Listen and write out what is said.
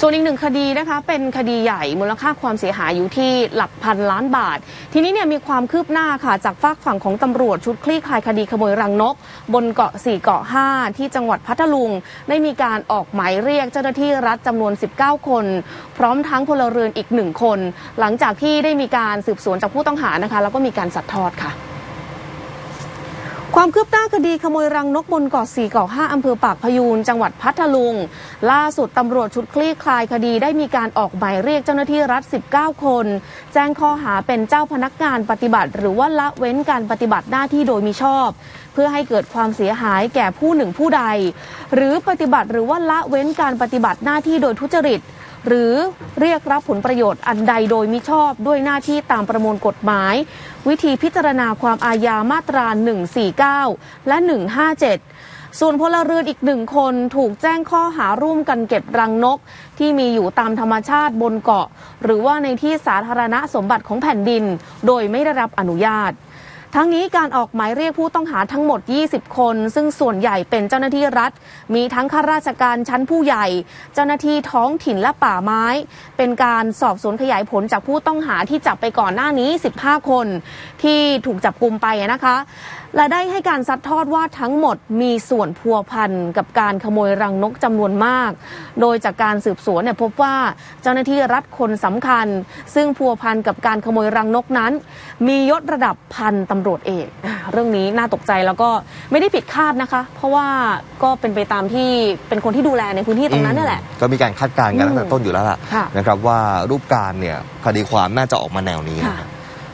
ส่วนอีกหนึ่งคดีนะคะเป็นคดีใหญ่มูลค่าความเสียหายอยู่ที่หลักพันล้านบาท ทีนี้เนี่ยมีความคืบหน้าค่ะจากฝากฝั่งของตำรวจชุดคลี่คลายคดีขโมยรังนก บนเกาะ 4 เกาะ 5 ที่จังหวัดพัทลุง ได้มีการออกหมายเรียกเจ้าหน้าที่รัฐจำนวน 19 คน พร้อมทั้งพลเรือนอีกหนึ่งคน หลังจากที่ได้มีการสืบสวนจากผู้ต้องหานะคะแล้วก็มีการสัดทอดค่ะ ความคืบหน้าคดีขโมยรังนกบนเกาะ4เกาะ5อำเภอปากพยูนจังหวัดพัทลุง ล่าสุดตำรวจชุดคลี่คลายคดีได้มีการออกหมายเรียกเจ้าหน้าที่รัฐ 19 คน แจ้งข้อหาเป็นเจ้าพนักงานปฏิบัติ หรือว่าละเว้นการปฏิบัติหน้าที่โดยมิชอบ เพื่อให้เกิดความเสียหายแก่ผู้หนึ่งผู้ใด หรือปฏิบัติหรือว่าละเว้นการปฏิบัติหน้าที่โดยทุจริต หรือเรียกรับผลประโยชน์อันใดโดยมิชอบด้วยหน้าที่ตามประมวลกฎหมาย วิธีพิจารณาความอาญามาตรา 149 และ 157 ส่วนพลเรือนอีกหนึ่งคนถูกแจ้งข้อหาร่วมกันเก็บรังนก ที่มีอยู่ตามธรรมชาติบนเกาะ หรือว่าในที่สาธารณะสมบัติของแผ่นดิน โดยไม่ได้รับอนุญาต ทั้งนี้การออกหมายเรียกผู้ต้องหาทั้งหมด 20 คน ซึ่งส่วนใหญ่เป็นเจ้าหน้าที่รัฐ มีทั้งข้าราชการชั้นผู้ใหญ่ เจ้าหน้าที่ท้องถิ่นและป่าไม้ เป็นการสอบสวนขยายผลจากผู้ต้องหาที่จับไปก่อนหน้านี้ 15 คน ที่ถูกจับกลุมไปนะคะ และได้ให้การซัดทอดว่าทั้งหมดมีส่วนพัวพันกับการขโมยรังนกจำนวนมาก โดยจากการสืบสวนเนี่ยพบว่าเจ้าหน้าที่รัฐคนสำคัญ ซึ่งพัวพันกับการขโมยรังนกนั้น มียศระดับพันตำรวจเอกอ่าเรื่องนี้น่าตกใจแล้วก็ไม่ได้ผิดคาดนะคะ เพราะว่าก็เป็นไปตามที่เป็นคนที่ดูแลในพื้นที่ตรงนั้นนี่แหละ ก็มีการคาดการณ์กันตั้งแต่อืมต้นอยู่แล้วล่ะค่ะนะครับว่ารูปการเนี่ยคดีความน่าจะออกมาแนวนี้ค่ะนะ